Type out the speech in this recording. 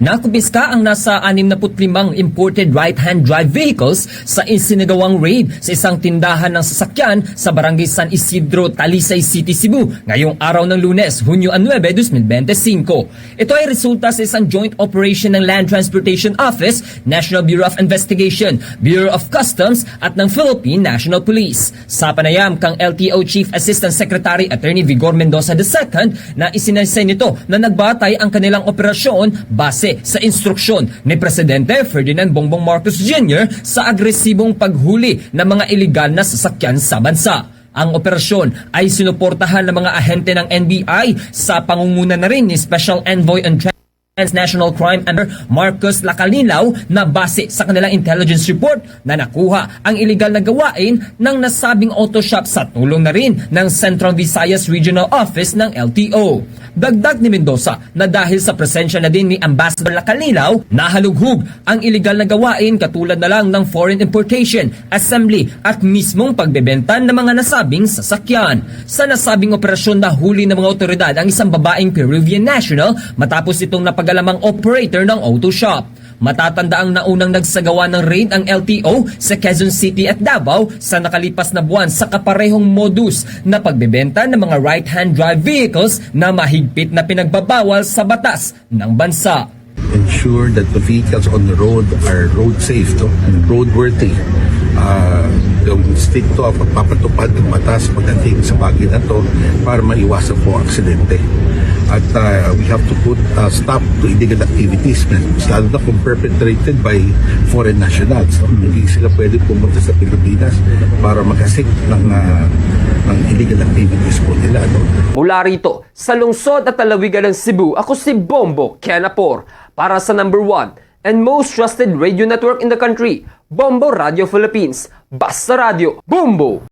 Nakubiska ang nasa 65 imported right-hand drive vehicles sa isinagawang raid sa isang tindahan ng sasakyan sa barangay San Isidro, Talisay City, Cebu ngayong araw ng lunes, Hunyo 9, 2025. Ito ay resulta sa isang joint operation ng Land Transportation Office, National Bureau of Investigation, Bureau of Customs at ng Philippine National Police. Sa panayam kang LTO Chief Assistant Secretary Attorney Vigor Mendoza II na isinaysay nito na nagbatay ang kanilang operasyon base sa instruksyon ni Presidente Ferdinand Bongbong Marcos Jr. sa agresibong paghuli ng mga iligal na sasakyan sa bansa. Ang operasyon ay sinuportahan ng mga ahente ng NBI sa pangunguna na rin ni Special Envoy on Transnational Crime Under Marcos Lacalinaw na base sa kanilang intelligence report na nakuha ang iligal na gawain ng nasabing auto shop sa tulong na rin ng Central Visayas Regional Office ng LTO. Dagdag ni Mendoza na dahil sa presensya na din ni Ambassador Lacalinaw, nahalughog ang iligal na gawain katulad na lang ng foreign importation, assembly at mismong pagbebenta ng mga nasabing sasakyan. Sa nasabing operasyon nahuli ng mga otoridad ang isang babaeng Peruvian national matapos itong napagalamang operator ng auto shop. Matatanda ang naunang nagsagawa ng raid ang LTO sa Quezon City at Davao sa nakalipas na buwan sa kaparehong modus na pagbebenta ng mga right-hand drive vehicles na mahigpit na pinagbabawal sa batas ng bansa. ensure that the vehicles on the road are road safe, no? roadworthy. Uh, yung stricto ang pagpapatupad ng batas pagdating sa bagay na to para maiwasan po aksidente. At uh, we have to put a stop to illegal activities, lalo na kung perpetrated by foreign nationals. No? Hindi sila pwede pumunta sa Pilipinas para mag-assist ng, uh, ng illegal activities po nila. No? Mula rito, sa lungsod at talawigan ng Cebu, ako si Bombo Kenapor para sa number one and most trusted radio network in the country, Bombo Radio Philippines. Basta Radio, Bombo!